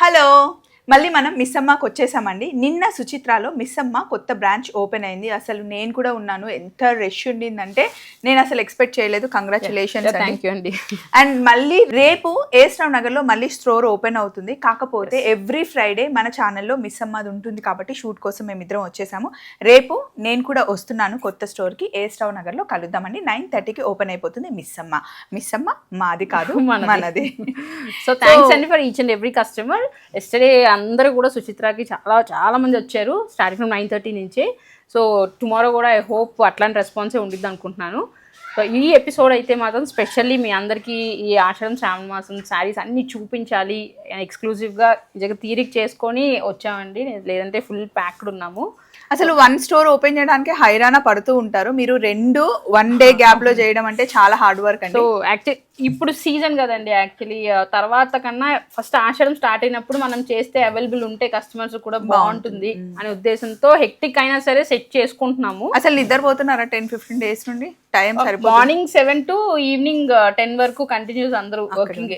Hello. మళ్ళీ మనం మిస్సమ్మకి వచ్చేసామండి. నిన్న సుచిత్రాలో మిస్సమ్మ కొత్త బ్రాంచ్ ఓపెన్ అయింది. అసలు నేను కూడా ఉన్నాను. ఎంత రష్ ఉండిందంటే నేను అసలు ఎక్స్పెక్ట్ చేయలేదు. కంగ్రాచులేషన్స్ థ్యాంక్ యూ అండి. అండ్. మళ్ళీ రేపు ఏస్రావ్ నగర్లో మళ్ళీ స్టోర్ ఓపెన్ అవుతుంది. కాకపోతే ఎవ్రీ ఫ్రైడే మన ఛానల్లో మిస్ అమ్మది ఉంటుంది కాబట్టి షూట్ కోసం మేమిద్దరం వచ్చేసాము. రేపు నేను కూడా వస్తున్నాను కొత్త స్టోర్కి ఏస్రావ్ నగర్లో కలుద్దామండి. నైన్ థర్టీకి ఓపెన్ అయిపోతుంది మిస్ అమ్మ మిస్ అమ్మ మాది కాదు మనది. సో థ్యాంక్స్ అండి for each and every customer yesterday అందరూ కూడా సుచిత్రకి చాలా చాలా మంది వచ్చారు స్టార్టింగ్ ఫ్రమ్ నైన్ థర్టీ నుంచి. సో టుమారో కూడా ఐ హోప్ అట్లాంటి రెస్పాన్సే ఉండిద్ది అనుకుంటున్నాను. సో ఈ ఎపిసోడ్ అయితే మాత్రం స్పెషల్లీ మీ అందరికీ ఈ ఆషాఢం శ్రావణ మాసం శారీస్ అన్నీ చూపించాలి. ఎక్స్క్లూజివ్గా నిజంగా తీరిక చేసుకొని వచ్చామండి. లేదంటే ఫుల్ ప్యాక్డ్ ఉన్నాము. అసలు వన్ స్టోర్ ఓపెన్ చేయడానికి హైరాణ పడుతూ ఉంటారు. మీరు రెండు వన్ డే గ్యాప్లో చేయడం అంటే చాలా హార్డ్ వర్క్ అండి. సో యాక్చువల్ ఇప్పుడు సీజన్ కదండి యాక్చువల్లీ తర్వాత కన్నా ఫస్ట్ ఆషాఢం స్టార్ట్ అయినప్పుడు మనం చేస్తే అవైలబుల్ ఉంటే కస్టమర్స్ కూడా బాగుంటుంది. అనే ఉద్దేశంతో హెక్టిక్ అయినా సరే సెట్ చేసుకుంటున్నాము. అసలు నిద్రపోతున్నారా టెన్ ఫిఫ్టీన్ డేస్ నుండి? Time morning seven to evening ten వరకు కంటిన్యూస్ అందరూ వర్కింగ్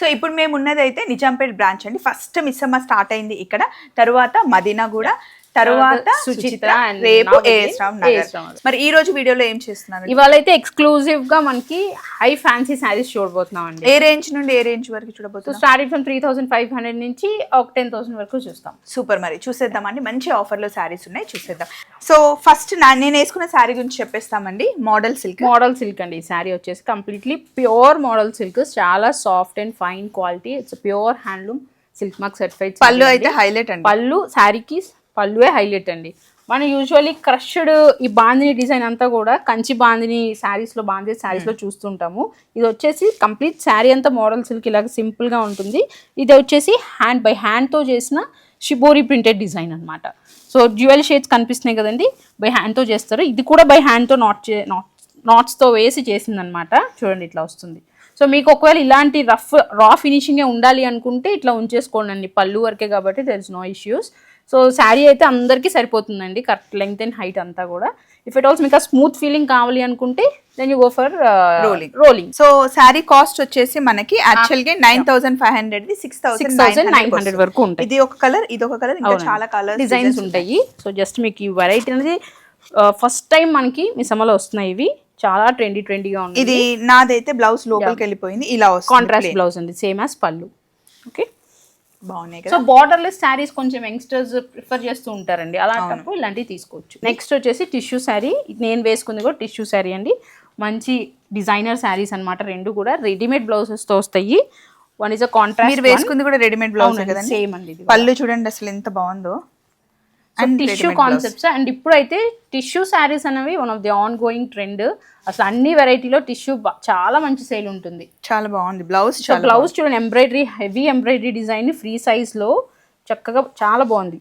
సో ఇప్పుడు మేము ఉన్నది అయితే నిజాంపేట్ బ్రాంచ్ అండి. ఫస్ట్ మిస్సమ్మ స్టార్ట్ అయింది ఇక్కడ. తరువాత మదీనా కూడా. తరువాత సుచిత్ర రేపు. మరి ఈ రోజు వీడియోలో ఏం చేస్తున్నారు? ఇవాళ అయితే ఎక్స్క్లూజివ్గా మనకి హై ఫ్యాన్సీ శారీస్ చూడబోతున్నాం అండి ఏ రేంజ్ నుండి ఏ రేంజ్ వరకు చూడబోతున్నాం? Starting from three thousand five hundred నుంచి ఒక టెన్ థౌసండ్ వరకు చూస్తాం. సూపర్ మరి. చూసేద్దామండి. మంచి ఆఫర్లో శారీస్ ఉన్నాయి. చూసేద్దాం. సో ఫస్ట్ నేను వేసుకున్న శారీ గురించి చెప్పేస్తామండి. Model silk. మోడల్ సిల్క్ అండి ఈ శారీ వచ్చేసి కంప్లీట్లీ ప్యూర్ మోడల్ సిల్క్. చాలా soft and fine quality. It's pure handloom silk mark certified pallu అయితే హైలైట్ అండి. పళ్ళు శారీకి పళ్ళువే హైలైట్ అండి. మనం యూజువల్లీ క్రష్డ్ ఈ బాందిని డిజైన్ అంతా కూడా కంచి బాందిని శారీస్లో బాందిని శారీస్లో చూస్తుంటాము. ఇది వచ్చేసి కంప్లీట్ శారీ అంతా మోడల్ సిల్క్ ఇలాగ సింపుల్గా ఉంటుంది. ఇది వచ్చేసి హ్యాండ్ బై హ్యాండ్తో చేసిన షిబోరి ప్రింటెడ్ డిజైన్ అన్నమాట. సో జ్యువెల్ షేడ్స్ కనిపిస్తున్నాయి కదండి. బై హ్యాండ్తో చేస్తారు. ఇది కూడా బై హ్యాండ్తో నాట్ చే నాట్ నాట్స్తో వేసి చేసిందనమాట చూడండి ఇట్లా వస్తుంది. సో మీకు ఒకవేళ ఇలాంటి రఫ్ రా ఫినిషింగే ఉండాలి అనుకుంటే ఇట్లా ఉంచేసుకోండి అండి. పళ్ళు వరకే కాబట్టి there is no issues so sari అయితే అందరికీ సరిపోతుందండి కరెక్ట్ లెంగ్త్ అండ్ హైట్ అంతా కూడా. ఇఫ్ ఇట్ ఆల్సో మీకు స్మూత్ ఫీలింగ్ కావాలి అనుకుంటే then you go for Rolling. Rolling so sari cost వచ్చేసి మనకి యాక్చువల్గా nine thousand five hundred six six thousand nine hundred వరకు ఉంటాయి. ఇది ఒక కలర్ ఇది ఒక కలర్ ఇంకా చాలా కలర్ డిజైన్స్ ఉంటాయి. సో జస్ట్ మీకు ఈ వెరైటీ అనేది ఫస్ట్ టైం మనకి మీ సమలో వస్తున్నాయి ఇవి. చాలా ట్రెండీ ట్రెండీగా ఉంది ఇది నాదైతే బ్లౌజ్ లోపలికి వెళ్ళిపోయింది ఇలా వస్తుంది కాంట్రాస్ట్ బ్లౌజ్ ఉంది సేమ్ యాజ్ పళ్ళు. ఓకే బాగున్నాయి సో బార్డర్లెస్ శారీస్ కొంచెం యంగ్స్టర్స్ ప్రిఫర్ చేస్తూ ఉంటారండి. అలాంటప్పుడు ఇలాంటివి తీసుకోవచ్చు. నెక్స్ట్ వచ్చేసి టిష్యూ శారీ నేను వేసుకుంది కూడా టిష్యూ శారీ అండి. మంచి డిజైనర్ శారీస్ అన్నమాట. రెండు కూడా రెడీమేడ్ బ్లౌజెస్తో వస్తాయి. వన్ ఇస్ అ మీరు కాంట్రాస్ట్ వేసుకుంది కూడా రెడీమేడ్ బ్లౌజ్ సేమ్ అండి పళ్ళు చూడండి అసలు ఎంత బాగుందో. అండ్ టిష్యూ కాన్సెప్ట్స్ అండ్ ఇప్పుడైతే టిష్యూ శారీస్ అనేవి one of the ongoing trend అసలు అన్ని వెరైటీలో టిష్యూ చాలా మంచి సేల్ ఉంటుంది. చాలా బాగుంది. బ్లౌజ్ బ్లౌజ్ చూడండి embroidery heavy embroidery design free సైజ్లో చక్కగా చాలా బాగుంది.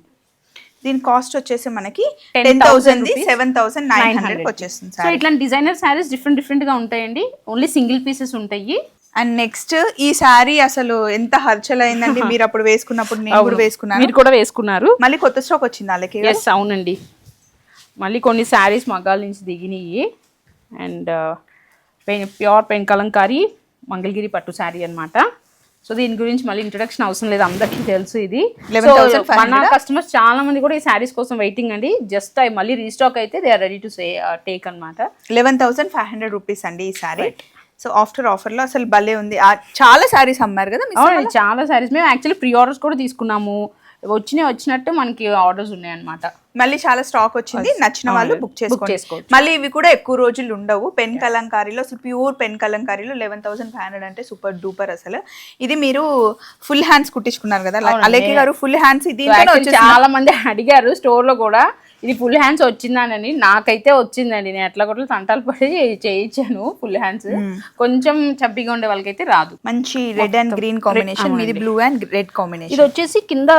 దీని కాస్ట్ వచ్చేసి మనకి 10,000 ten thousand seven thousand nine 900 hundred వచ్చేస్తుంది సో ఇట్లాంటి డిజైనర్ శారీస్ డిఫరెంట్ డిఫరెంట్గా ఉంటాయండి. ఓన్లీ సింగిల్ పీసెస్ ఉంటాయి. అండ్ నెక్స్ట్ ఈ శారీ అసలు ఎంత హర్చల్ అయిందండి మీరు అప్పుడు వేసుకున్నప్పుడు నేను కూడా వేసుకున్నాను. మీరు కూడా వేసుకున్నారు. మళ్ళీ కొత్త స్టాక్ వచ్చింది వాళ్ళకి? ఎస్ అవునండి. మళ్ళీ కొన్ని శారీస్ మగ్గాల నుంచి దిగినాయి. And pure pen Kalamkari Mangalagiri పట్టు శారీ అన్నమాట. సో దీని గురించి మళ్ళీ ఇంట్రొడక్షన్ అవసరం లేదు. అందరికీ తెలుసు ఇది. So, 11,500 మన కస్టమర్స్ చాలా మంది కూడా ఈ శారీస్ కోసం వెయిటింగ్ అండి. జస్ట్ మళ్ళీ రీస్టాక్ అయితే they are ready to say take అన్నమాట. Eleven thousand five hundred rupees అండి ఈ శారీ సో ఆఫ్టర్ ఆఫర్లో అసలు భలే ఉంది. చాలా శారీస్ అమ్మారు కదా చాలా శారీస్. మేము యాక్చువల్లీ ప్రీ ఆర్డర్స్ కూడా తీసుకున్నాము. వచ్చినాయి వచ్చినట్టు మనకి ఆర్డర్స్ ఉన్నాయి అన్నమాట మళ్ళీ చాలా స్టాక్ వచ్చింది. నచ్చిన వాళ్ళు బుక్ చేసుకోండి. మళ్ళీ ఇవి కూడా ఎక్కువ రోజులు ఉండవు. పెన్ కలంకారీలో అసలు ప్యూర్ పెన్ కలంకారీలో లెవెన్ థౌసండ్ ఫైవ్ హండ్రెడ్ అంటే సూపర్ డూపర్ అసలు. ఇది మీరు ఫుల్ హ్యాండ్స్ కుట్టించుకున్నారు కదా? అలేకి గారు ఫుల్ హ్యాండ్స్ ఇది చాలా మంది అడిగారు స్టోర్లో కూడా. ఇది ఫుల్ హ్యాండ్స్ వచ్చిందానని నాకైతే వచ్చిందండి. నేను ఎట్లా కూడా తంటాలు పడి చేయించాను ఫుల్ హ్యాండ్స్ కొంచెం చబ్బిగా ఉండే వాళ్ళకైతే రాదు. మంచి రెడ్ అండ్ గ్రీన్ కాంబినేషన్ మీది బ్లూ అండ్ రెడ్ కాంబినేషన్ ఇది వచ్చేసి కింద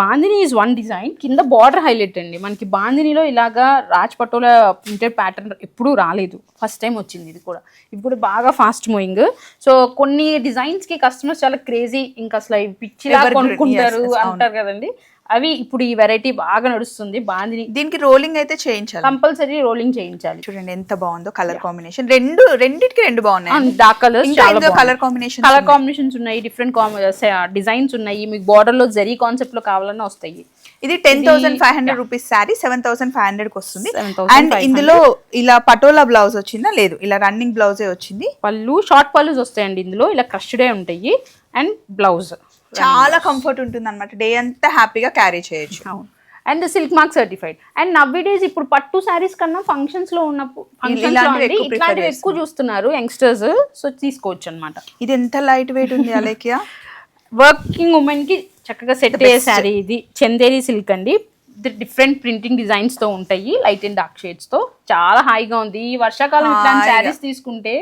బాందిని ఈజ్ వన్ డిజైన్ కింద బార్డర్ హైలైట్ అండి. మనకి బాందినిలో ఇలాగా రాజ్ పటోల ప్రింటెడ్ ప్యాటర్న్ ఎప్పుడూ రాలేదు. ఫస్ట్ టైం వచ్చింది ఇది కూడా. ఇప్పుడు బాగా ఫాస్ట్ మూవింగ్ సో కొన్ని డిజైన్స్కి కస్టమర్స్ చాలా క్రేజీ ఇంకా అసలు Evergreen, కొనుక్కుంటారు అంటారు కదండి. అవి ఇప్పుడు ఈ వెరైటీ బాగా నడుస్తుంది. బాందిని దీనికి రోలింగ్ అయితే చేయించాలి. కంపల్సరీ రోలింగ్ చేయించాలి. చూడండి ఎంత బాగుందో కలర్ కాంబినేషన్. రెండు రెండిటికి రెండు బాగున్నాయి. Dark colours colour combination colour combinations ఉన్నాయి డిఫరెంట్ డిజైన్స్ ఉన్నాయి. మీకు border లో జరీ కాన్సెప్ట్లో కావాలన్నా వస్తాయి. ఇది ten thousand five hundred rupees sari seven thousand five hundred వస్తుంది. 7,500. అండ్ ఇందులో ఇలా పటోలా బ్లౌజ్ వచ్చిందా? లేదు. ఇలా రన్నింగ్ బ్లౌజే వచ్చింది? పళ్ళు షార్ట్ పళ్ళుస్ వస్తాయండి ఇందులో. ఇలా క్రష్డే ఉంటాయి. అండ్ బ్లౌజ్ చాలా కంఫర్ట్ ఉంటుంది అనమాట డే అంతా హ్యాపీగా క్యారీ చేయొచ్చు. అవును. And silk mark certified and nowadays ఇప్పుడు పట్టు శారీస్ కన్నా ఫంక్షన్స్లో ఉన్న ఫంక్షన్స్లో ఇలాంటివి అండి ఎక్కువ prefer ఇట్లాంటివి ఎక్కువ చూస్తున్నారు. యంగ్స్టర్స్ సో తీసుకోవచ్చు అనమాట ఇది ఎంత లైట్ వెయిట్ ఉంది అలేకియా వర్కింగ్ ఉమెన్కి చక్కగా సెట్ అయ్యే శారీ ఇది. చందేరి సిల్క్ అండి. డిఫరెంట్ ప్రింటింగ్ డిజైన్స్తో ఉంటాయి లైట్ అండ్ డార్క్ షేడ్స్తో. చాలా హాయిగా ఉంది. ఈ వర్షాకాలం ఇట్లాంటి. శారీస్ తీసుకుంటే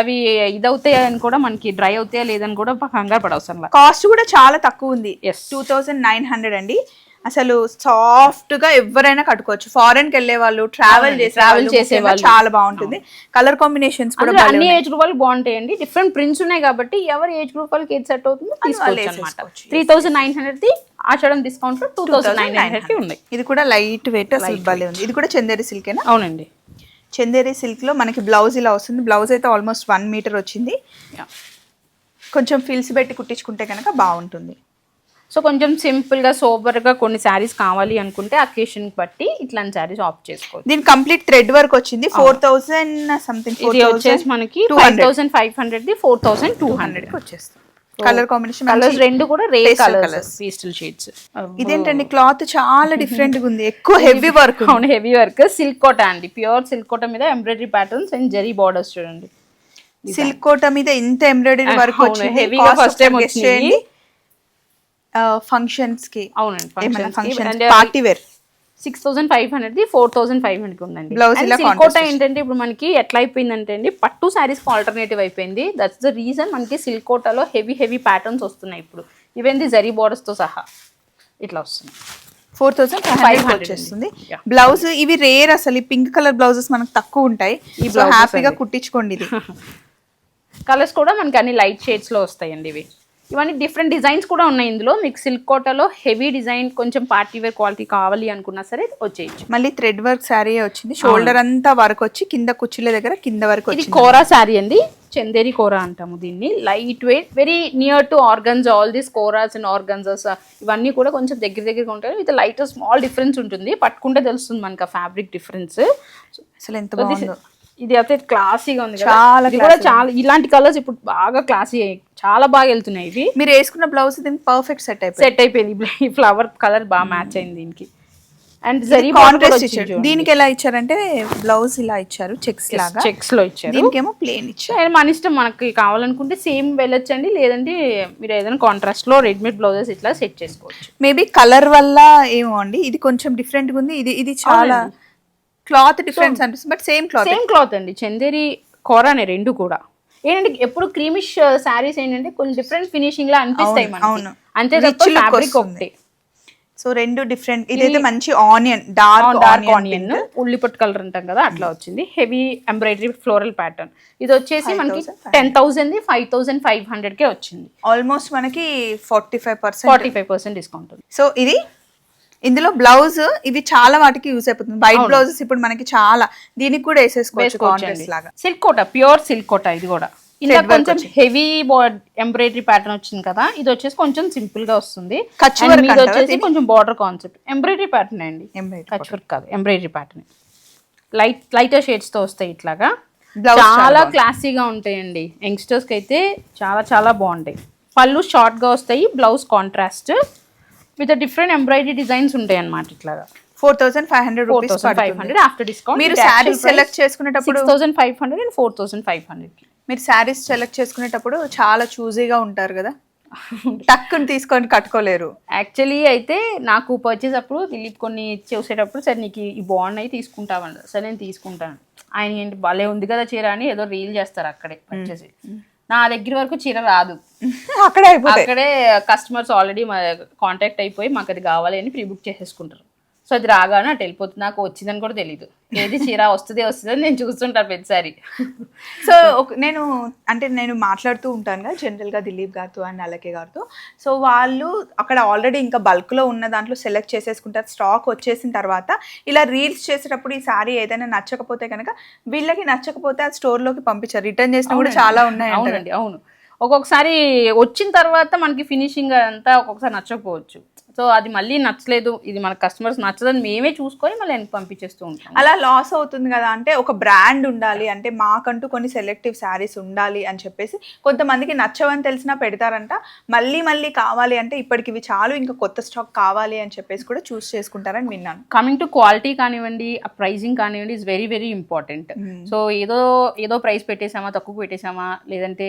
అవి ఇదవుతాయని కూడా మనకి డ్రై అవుతాయా లేదని కూడా కంగారు పడవసరం కాస్ట్ కూడా చాలా తక్కువ ఉంది. Yes. Two thousand nine hundred అండి. అసలు సాఫ్ట్గా ఎవరైనా కట్టుకోవచ్చు. ఫారెన్కి వెళ్ళే వాళ్ళు ట్రావెల్ వాళ్ళు చేసే వాళ్ళు. చాలా బాగుంటుంది. కలర్ కాంబినేషన్స్ కూడా అన్ని. ఏజ్ గ్రూప్ వాళ్ళకి బాగుంటాయండి. డిఫరెంట్ ప్రింట్స్ ఉన్నాయి కాబట్టి ఎవరి ఏజ్ గ్రూప్ వాళ్ళకి ఏది సెట్ అవుతుందో తీసుకోవచ్చు. Three thousand nine hundred the Ashadham discount two thousand nine ఇది కూడా లైట్ వెయిట్ అసలు భలే ఉంది. ఇది కూడా చందేరి సిల్కేనా అవునండి. చందేరి సిల్క్లో మనకి బ్లౌజ్ ఇలా వస్తుంది. బ్లౌజ్ అయితే ఆల్మోస్ట్ వన్ మీటర్ వచ్చింది. కొంచెం ఫిల్స్ పెట్టి కుట్టించుకుంటే కనుక బాగుంటుంది. సో కొంచెం సింపుల్గా సోబర్గా కొన్ని శారీస్ కావాలి అనుకుంటే అకేషన్ బట్టి ఇట్లాంటి శారీస్ ఆప్ట్ చేసుకోవచ్చు. దీని కంప్లీట్ థ్రెడ్ వర్క్ వచ్చింది. ఫోర్ థౌసండ్ సంథింగ్ ఇది వచ్చేసి మనకి five thousand five hundred the four thousand two hundred వచ్చేస్తుంది. కలర్ కాంబినేషన్ కలర్స్ రెండు కూడా రే కలర్స్. పీస్టల్ షేడ్స్ ఇదేంటండి? క్లాత్ చాలా డిఫరెంట్గా ఉంది. ఎక్కువ హెవీ వర్క్ అవును హెవీ వర్క్ సిల్క్ కోట అండి. ప్యూర్ సిల్క్ కోట మీద embroidery patterns and zari borders చూడండి. సిల్క్ కోట మీద ఇంత ఎంబ్రాయిడరీ వర్క్ వచ్చింది? first time వచ్చింది. ఫంక్షన్స్కి. అవునండి function party wear six thousand five hundred the four thousand five hundred ఉందండి. కోట ఏంటంటే ఇప్పుడు మనకి ఎట్లా అయిపోయిందంటే అండి పట్టు శారీస్ ఆల్టర్నేటివ్ అయిపోయింది. దట్స్ ద రీజన్ మనకి సిల్క్ కోటలో హెవీ హెవీ ప్యాటర్న్స్ వస్తున్నాయి ఇప్పుడు. ఈవెన్ ది జరీ బోర్డర్స్తో సహా ఇట్లా వస్తుంది ఫోర్ థౌసండ్ ఫైవ్ 500 హండ్రెడ్ వచ్చేస్తుంది. Yeah. బ్లౌజ్ ఇవి రేర్ అసలు ఈ పింక్ కలర్ బ్లౌజెస్ మనకు తక్కువ ఉంటాయి. హ్యాపీగా. కుట్టించుకోండి ఇది. కలర్స్ కూడా మనకి అన్ని లైట్ షేడ్స్లో వస్తాయండి ఇవి. ఇవన్నీ డిఫరెంట్ డిజైన్స్ కూడా ఉన్నాయి ఇందులో. మీకు సిల్క్ కోటలో హెవీ డిజైన్ కొంచెం పార్టీ వేర్ క్వాలిటీ కావాలి అనుకున్నా సరే వచ్చేయచ్చు. మళ్ళీ థ్రెడ్ వర్క్ శారీ వచ్చింది. షోల్డర్ అంతా వర్క్ వచ్చి కింద కుర్చీల దగ్గర కింద వరకు ఇది కోరా శారీ అండి. చందేరి కోరా అంటాము దీన్ని. Light weight very near to organzas all these koras and organzas ఇవన్నీ కూడా కొంచెం దగ్గర దగ్గరగా ఉంటాయి. విత్ లైట్ స్మాల్ డిఫరెన్స్ ఉంటుంది. పట్టుకుంటే తెలుస్తుంది మనకి ఆ ఫ్యాబ్రిక్ డిఫరెన్స్ అసలు ఎంత బాగుందో. ఇది అయితే క్లాసీగా ఉంది చాలా కూడా చాలా ఇలాంటి కలర్స్ ఇప్పుడు బాగా క్లాసీ చాలా బాగా వెళ్తున్నాయి ఇవి. మీరు వేసుకున్న బ్లౌజ్ దీనికి పర్ఫెక్ట్ సెట్ అయిపోయింది. సెట్ అయిపోయింది. ఈ ఫ్లవర్ కలర్ బాగా మ్యాచ్ అయింది దీనికి. అండ్ జరీ కాంట్రాస్ట్ ఇచ్చారు దీనికి ఎలా ఇచ్చారంటే బ్లౌజ్ ఇలా ఇచ్చారు చెక్స్ లాగా. చెక్స్లో ఇచ్చారు. దీనికేమో ప్లేన్ ఇచ్చారు. మన ఇష్టం మనకి కావాలనుకుంటే సేమ్ వెళ్ళొచ్చండి. లేదంటే మీరు ఏదైనా కాంట్రాస్ట్లో రెడీమేడ్ బ్లౌజెస్ ఇట్లా సెట్ చేసుకోవచ్చు. మేబీ కలర్ వల్ల ఏమో అండి. ఇది కొంచెం డిఫరెంట్గా ఉంది. ఇది ఇది చాలా క్లాత్ డిఫరెన్స్ అనిపిస్తుంది. But same cloth same cloth అండి. చందేరి కోరానే రెండు కూడా. ఏంటంటే ఎప్పుడు క్రీమిష్ శారీస్ ఏంటంటే కొంచెం డిఫరెంట్ ఫినిషింగ్ లా అనిపిస్తాయి మనకి. అంతే తప్ప ఫ్యాబ్రిక్. ఒకటి. సో రెండు డిఫరెంట్ ఇదైతే మంచి ఆనియన్ డార్క్ డార్క్ ఆనియన్ ఉల్లిపొట్టు కలర్ అంటాం కదా అట్లా వచ్చింది. హెవీ ఎంబ్రాయిడరీ ఫ్లోరల్ ప్యాటర్న్ ఇది వచ్చేసి మనకి ten thousand five thousand five hundred కే వచ్చింది. ఆల్మోస్ట్ మనకి forty five percent forty five percent discount ఉంది. సో ఇది ఇందులో బ్లౌజ్ ఇవి చాలా వాటికి యూస్ అయిపోతుంది. వైట్ బ్లౌజెస్ ఇప్పుడు మనకి చాలా దీనికి కూడా వేసేసుకోవచ్చు కాంట్రాస్ట్ లాగా. Silk Kota pure silk Kota ఇది కూడా. ఇలా కొంచెం హెవీ ఎంబ్రాయిడరీ ప్యాటర్న్ వచ్చింది కదా ఇది వచ్చేసి కొంచెం సింపుల్గా వస్తుంది. అంటారా వచ్చేసి కొంచెం బార్డర్ కాన్సెప్ట్ ఎంబ్రాయిడరీ ప్యాటర్న్ అండి? కచ్ వర్క్ కాదు ఎంబ్రాయిడరీ ప్యాటర్న్ లైట్ లైటర్ షేడ్స్తో వస్తాయి ఇట్లాగా. చాలా క్లాసీగా ఉంటాయండి. యంగ్స్టర్స్కి అయితే చాలా చాలా బాగుంటాయి. పళ్ళు షార్ట్గా వస్తాయి blouse contrast with different embroidery designs ఉంటాయి అన్నమాట ఇట్లాగా four thousand five hundred four thousand five hundred after discount మీరు శారీస్ సెలెక్ట్ చేసుకునేటప్పుడు thousand five hundred and four thousand five hundred మీరు శారీస్ సెలెక్ట్ చేసుకునేటప్పుడు చాలా చూజీగా ఉంటారు కదా? టక్కుని తీసుకొని కట్టుకోలేరు. యాక్చువల్లీ అయితే నాకు పర్చేస్ అప్పుడు దిలీప్ కొన్ని చూసేటప్పుడు సరే నీకు ఈ బాగున్నాయి తీసుకుంటామన్నారు సరే నేను తీసుకుంటాను. ఆయన ఏంటి భలే ఉంది కదా చీర అని ఏదో రీల్ చేస్తారు అక్కడే పర్చేస్ నా దగ్గర వరకు చీర రాదు. అక్కడే అక్కడే కస్టమర్స్ ఆల్రెడీ కాంటాక్ట్ అయిపోయి మాకు అది కావాలి అని ప్రీ బుక్ చేసేసుకుంటారు. సో అది రాగానే అటు వెళ్ళిపోతుంది. నాకు వచ్చిందని కూడా తెలియదు ఏది చీర వస్తుంది వస్తుంది అని నేను చూస్తుంటాను ప్రతిసారి. సో నేను అంటే నేను మాట్లాడుతూ ఉంటాను కదా జనరల్గా దిలీప్ గారితో అండ్ అలకే గారితో. సో వాళ్ళు అక్కడ ఆల్రెడీ ఇంకా బల్క్లో ఉన్న దాంట్లో సెలెక్ట్ చేసేసుకుంటారు. స్టాక్ వచ్చేసిన తర్వాత ఇలా రీల్స్ చేసేటప్పుడు ఈ సారీ ఏదైనా నచ్చకపోతే కనుక వీళ్ళకి నచ్చకపోతే ఆ స్టోర్లోకి పంపించారు. రిటర్న్ చేసిన కూడా చాలా ఉన్నాయి అవునండి. అవును. ఒక్కొక్కసారి వచ్చిన తర్వాత మనకి ఫినిషింగ్ అంతా ఒక్కొక్కసారి నచ్చకపోవచ్చు. సో అది మళ్ళీ నచ్చలేదు ఇది మన కస్టమర్స్ నచ్చదని మేమే చూసుకొని మళ్ళీ వెనక్కి పంపించేస్తూ ఉంటాం. అలా లాస్ అవుతుంది కదా అంటే ఒక బ్రాండ్ ఉండాలి అంటే మాకంటూ కొన్ని సెలెక్టివ్ శారీస్ ఉండాలి అని చెప్పేసి కొంతమందికి నచ్చవని తెలిసినా పెడతారంట. మళ్ళీ మళ్ళీ కావాలి అంటే ఇప్పటికి ఇవి చాలు ఇంకా కొత్త స్టాక్ కావాలి అని చెప్పేసి కూడా చూస్ చేసుకుంటారని విన్నాను. కమింగ్ టు క్వాలిటీ కానివ్వండి ఆ ప్రైజింగ్ కానివ్వండి is very very important so ఏదో ఏదో ప్రైస్ పెట్టేసామా తక్కువ పెట్టేసామా లేదంటే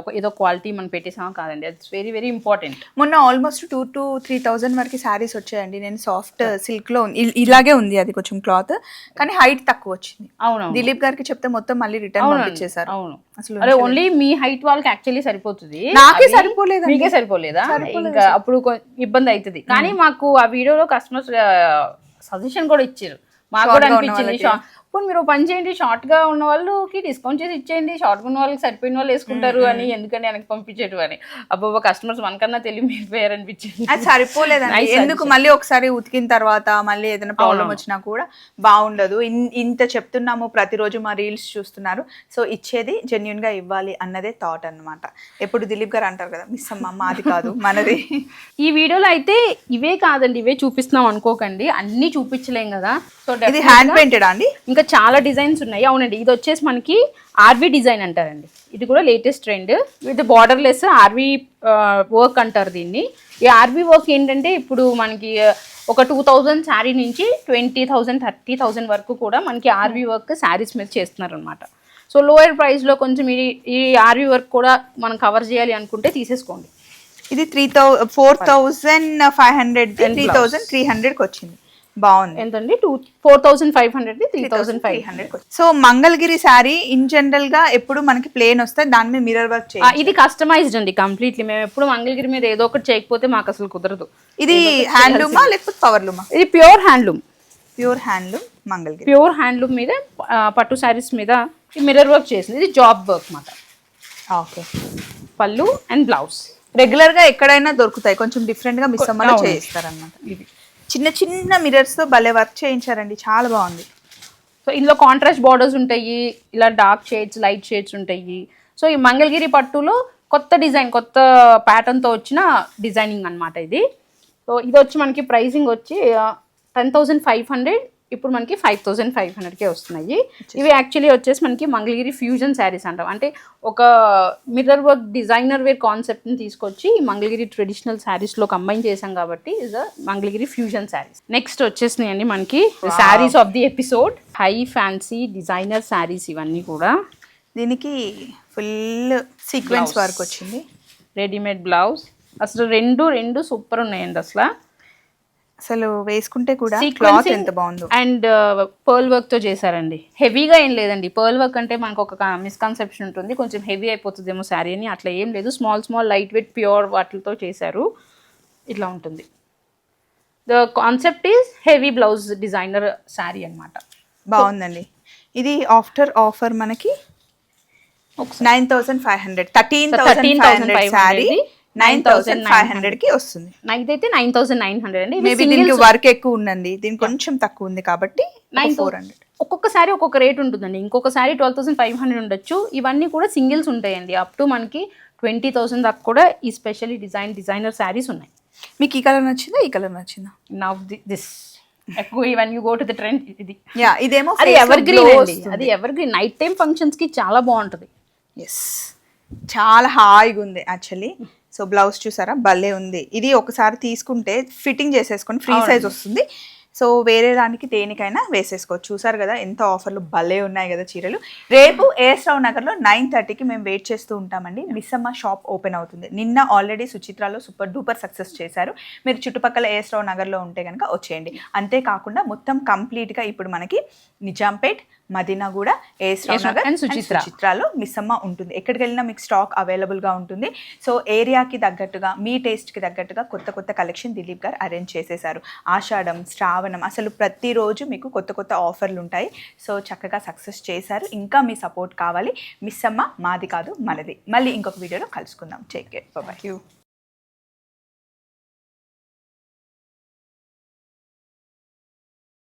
ఒక ఏదో క్వాలిటీ మనం పెట్టేసామా కాదండి. ఇట్స్ వెరీ వెరీ ఇంపార్టెంట్ మొన్న almost two to three thousand వరకు శారీస్ వచ్చాయండి. నేను సాఫ్ట్ సిల్క్లో ఇలాగే ఉంది అది కొంచెం క్లాత్. కానీ హైట్ తక్కువ వచ్చింది. అవును దిలీప్ గారికి చెప్తే మొత్తం మళ్ళీ రిటర్న్ పంపించేశారు. అవును. అసలు అరే ఓన్లీ మీ హైట్ వాళ్ళకి యాక్చువల్లీ సరిపోతుంది. నాకే అవి సరిపోలేదండి. మీకే సరిపోలేదా? ఇంకా అప్పుడు ఇబ్బంది అవుతుంది కానీ మాకు ఆ వీడియోలో కస్టమర్స్ సజెషన్ కూడా ఇచ్చారు. మాకు కూడా అనిపించింది. పోనీ మీరు పని చేయండి షార్ట్గా ఉన్న వాళ్ళకి డిస్కౌంట్ చేసి ఇచ్చేయండి షార్ట్గా ఉన్న వాళ్ళకి సరిపోయిన వాళ్ళు వేసుకుంటారు అని ఎందుకని వెనక్కి పంపించేటు అని. అబ్బో కస్టమర్స్ మనకన్నా తెలివి మీరిపోయారు అనిపించింది అది సరిపోలేదండి. ఎందుకు? మళ్ళీ ఒకసారి ఉతికిన తర్వాత మళ్ళీ ఏదైనా ప్రాబ్లం వచ్చినా కూడా బాగుండదు. ఇంత చెప్తున్నాము ప్రతిరోజు మా రీల్స్ చూస్తున్నారు. సో ఇచ్చేది జెన్యున్గా ఇవ్వాలి అన్నదే థాట్ అన్నమాట. ఎప్పుడు దిలీప్ గారు అంటారు కదా మిస్ అమ్మ మాది కాదు మనది. ఈ వీడియోలో అయితే ఇవే కాదండి ఇవే చూపిస్తున్నాం అనుకోకండి. అన్ని చూపించలేం కదా. సో ఇది హ్యాండ్ పెయింటెడ్ అండి? ఇంకా చాలా డిజైన్స్ ఉన్నాయి. అవునండి ఇది వచ్చేసి మనకి ఆర్వీ డిజైన్ అంటారండి. ఇది కూడా లేటెస్ట్ ట్రెండ్. విత్ బార్డర్లెస్ ఆర్వీ వర్క్ అంటారు దీన్ని. ఈ ఆర్వీ వర్క్ ఏంటంటే ఇప్పుడు మనకి ఒక టూ థౌజండ్ శారీ నుంచి ట్వంటీ థౌజండ్ థర్టీ థౌజండ్ వరకు కూడా మనకి ఆర్వీ వర్క్ శారీస్ మీద చేస్తున్నారు అనమాట సో లోయర్ ప్రైస్లో కొంచెం ఈ ఈ ఆర్వీ వర్క్ కూడా మనం కవర్ చేయాలి అనుకుంటే తీసేసుకోండి. ఇది three thou four thousand five hundred three thousand three హండ్రెడ్కి వచ్చింది. బాగుంది. ఎంతండి? Two four thousand five hundred three thousand five hundred. So Mangalagiri sari in జనరల్గా ఎప్పుడు మనకి ప్లేన్ వస్తే దాని మీద మిర్రర్ వర్క్ చేయాలి ఇది కస్టమైజ్డ్ అండి కంప్లీట్లీ మేము ఎప్పుడు మంగళగిరి మీద ఏదో ఒకటి చేయకపోతే మాకు అసలు కుదరదు. ఇది హ్యాండ్లూమా లేకపోతే పవర్ లూమా ఇది pure handloom pure handloom Mangalagiri. Pure handloom మీద పట్టు శారీస్ మీద ఈ మిర్రర్ వర్క్ చేసింది. ఇది జాబ్ వర్క్ మాట. ఓకే. పళ్ళు అండ్ బ్లౌజ్ రెగ్యులర్గా ఎక్కడైనా దొరుకుతాయి కొంచెం డిఫరెంట్గా మిస్ అమ్మలో అవును. చేయిస్తారు అనమాట చిన్న చిన్న మిరర్స్తో భలే వర్క్ చేయించారండి. చాలా బాగుంది. సో ఇందులో కాంట్రాస్ట్ బార్డర్స్ ఉంటాయి ఇలా డార్క్ షేడ్స్ లైట్ షేడ్స్ ఉంటాయి. సో ఈ మంగళగిరి పట్టులో కొత్త డిజైన్ కొత్త ప్యాటర్న్తో వచ్చిన డిజైనింగ్ అన్నమాట ఇది. సో ఇది వచ్చి మనకి ప్రైసింగ్ వచ్చి టెన్ థౌసండ్ ఫైవ్ హండ్రెడ్ ఇప్పుడు మనకి ఫైవ్ థౌసండ్ ఫైవ్ హండ్రెడ్కే వస్తున్నాయి. ఇవి యాక్చువల్లీ వచ్చేసి మనకి మంగళగిరి ఫ్యూజన్ శారీస్ అంటాం. అంటే ఒక మిర్రర్ వర్క్ డిజైనర్ వేర్ కాన్సెప్ట్ని తీసుకొచ్చి మంగళగిరి ట్రెడిషనల్ శారీస్లో కంబైన్ చేసాం కాబట్టి is Mangalagiri fusion saris next వచ్చేసినాయండి మనకి saris of the episode high fancy designer saris ఇవన్నీ కూడా. దీనికి ఫుల్ సీక్వెన్స్. వర్క్ వచ్చింది. రెడీమేడ్ బ్లౌజ్ అసలు రెండు రెండు సూపర్ ఉన్నాయండి అసలు. అసలు వేసుకుంటే కూడా క్లాత్ ఎంత బాగుందో. అండ్ పర్ల్ వర్క్తో చేశారండి. హెవీగా ఏం లేదండి. పర్ల్ వర్క్ అంటే మనకు ఒక మిస్కన్సెప్షన్ ఉంటుంది. కొంచెం హెవీ అయిపోతుందేమో శారీ అని. అట్లా ఏం లేదు. Small small light weight pure వాటితో చేశారు. ఇట్లా ఉంటుంది. The concept is heavy blouse designer sari అన్నమాట. బాగుందండి. ఇది ఆఫ్టర్ ఆఫర్ మనకి nine thousand five hundred thirteen thousand five hundred sari nine thousand five హండ్రెడ్కి వస్తుంది. ఇదైతే నైన్ థౌసండ్ నైన్ హండ్రెడ్ అండి. మేబీ దీనికి వర్క్ ఎక్కువ ఉందండి. దీనికి కొంచెం తక్కువ ఉంది కాబట్టి నైన్ ఫోర్ హండ్రెడ్ ఒక్కొక్కసారి ఒక్కొక్క రేట్ ఉంటుందండి. ఇంకొక sari twelve thousand five hundred ఉండొచ్చు. ఇవన్నీ కూడా సింగిల్స్ ఉంటాయండి. అప్ టు మనకి ట్వంటీ థౌసండ్ దాకా కూడా ఈ స్పెషల్లీ డిజైన్ డిజైనర్ శారీస్ ఉన్నాయి. మీకు ఈ కలర్ నచ్చిందా? ఈ కలర్ నచ్చిందా? నవ్ దిస్ ఎక్కువ ఇవన్నీ you go to the trend ఇది. యా ఇదేమో అది ఎవర్ గ్రీన్ అది ఎవర్ గ్రీన్ నైట్ టైం ఫంక్షన్స్కి చాలా బాగుంటది. ఎస్ చాలా హాయిగా ఉంది యాక్చువల్లీ సో బ్లౌజ్ చూసారా? భలే ఉంది. ఇది ఒకసారి తీసుకుంటే ఫిట్టింగ్ చేసేసుకొని ఫ్రీ సైజ్ వస్తుంది. సో వేరే దానికి దేనికైనా వేసేసుకోవచ్చు. చూసారు కదా ఎంత ఆఫర్లు భలే ఉన్నాయి కదా చీరలు. రేపు ఏఎస్ రావు నగర్లో నైన్ థర్టీకి మేము వెయిట్ చేస్తూ ఉంటామండి. మిస్సమ్మ షాప్ ఓపెన్ అవుతుంది. నిన్న ఆల్రెడీ సుచిత్రాలో సూపర్ డూపర్ సక్సెస్ చేశారు. మీరు చుట్టుపక్కల ఏఎస్ రావు నగర్లో ఉంటే కనుక వచ్చేయండి. అంతేకాకుండా మొత్తం కంప్లీట్గా ఇప్పుడు మనకి నిజాంపేట్ మదీనా కూడా ఏస్రావ్ నగర్ and సుచిత్ర. సుచిత్రాలో మిస్ అమ్మ ఉంటుంది. ఎక్కడికి వెళ్ళినా మీకు స్టాక్ అవైలబుల్గా ఉంటుంది. సో ఏరియాకి తగ్గట్టుగా మీ టేస్ట్కి తగ్గట్టుగా కొత్త కొత్త కలెక్షన్ దిలీప్ గారు అరేంజ్ చేసేసారు ఆషాఢం శ్రావణం అసలు ప్రతిరోజు మీకు కొత్త కొత్త ఆఫర్లు ఉంటాయి. సో చక్కగా సక్సెస్ చేశారు. ఇంకా మీ సపోర్ట్ కావాలి. మిస్ అమ్మ మాది కాదు మనది. మళ్ళీ ఇంకొక వీడియోలో కలుసుకుందాం. Take care bye.